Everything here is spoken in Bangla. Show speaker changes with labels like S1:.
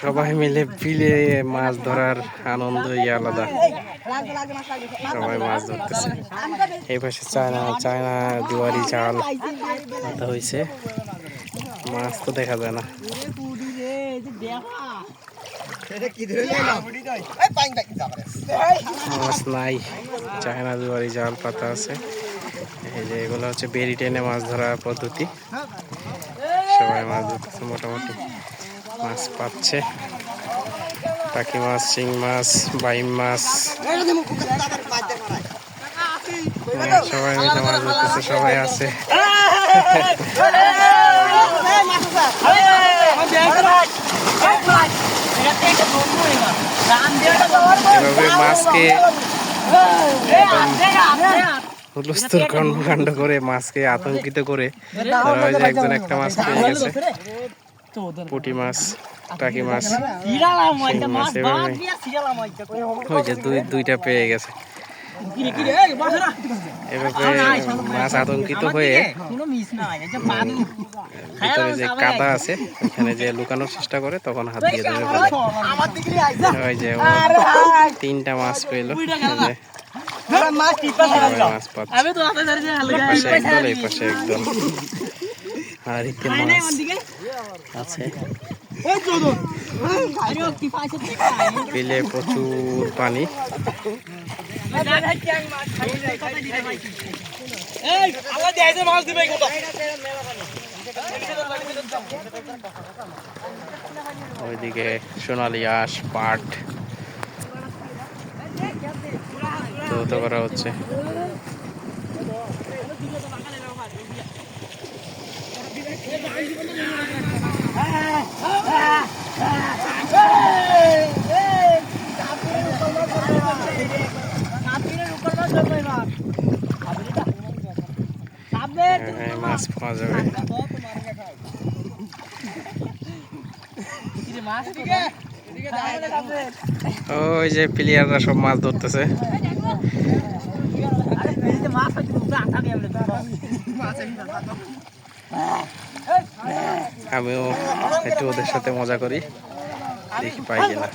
S1: সবাই মিলে বিলে মাছ ধরার আনন্দই আলাদা। সবাই মাছ ধরতেছে। এই পাশে চায়না চায়না দুয়ারি জাল হয়েছে মাছ তো দেখা যায় না। মাছ নাই। চায়না দুয়ারি জাল পাতা আছে। এই যে এগুলো হচ্ছে বেরি টেনে মাছ ধরার পদ্ধতি। সবাই মাছ ধরতেছে মোটামুটি। মাছ পাচ্ছে। পাখি মাছ শিং মাছ বাইম মাছ। হ্যাঁ, সবাই মিলে মাছ ধরতেছে সবাই আছে। এভাবে মাছকে হুলস্থুল কর্মকাণ্ড করে মাছকে আতঙ্কিত করে যে একজন একটা মাছ পেয়ে গেছে। পুঁটি মাছ টাকি মাছ ওই যে দুই দুইটা পেয়ে গেছে। এভাবে মাছ আতঙ্কিত হয়ে ভিতরে যে কাদা আছে ওখানে যে লুকানোর চেষ্টা করে তখন হাত দিয়ে ধরে ফেলে। ওই যে তিনটা মাছ পেল। মাছ পাচ্ছে। একদল এই পাশে একদল আর মাছ। আছে। বিলে প্রচুর পানি। ওইদিকে সোনালি আঁশ পাট। তো করা হচ্ছে হ্যাঁ, মাছ পাওয়া ওই যে প্লেয়াররা সব মাছ ধরতেছে। আমিও একটু ওদের সাথে মজা করি, দেখি পাই কিনা।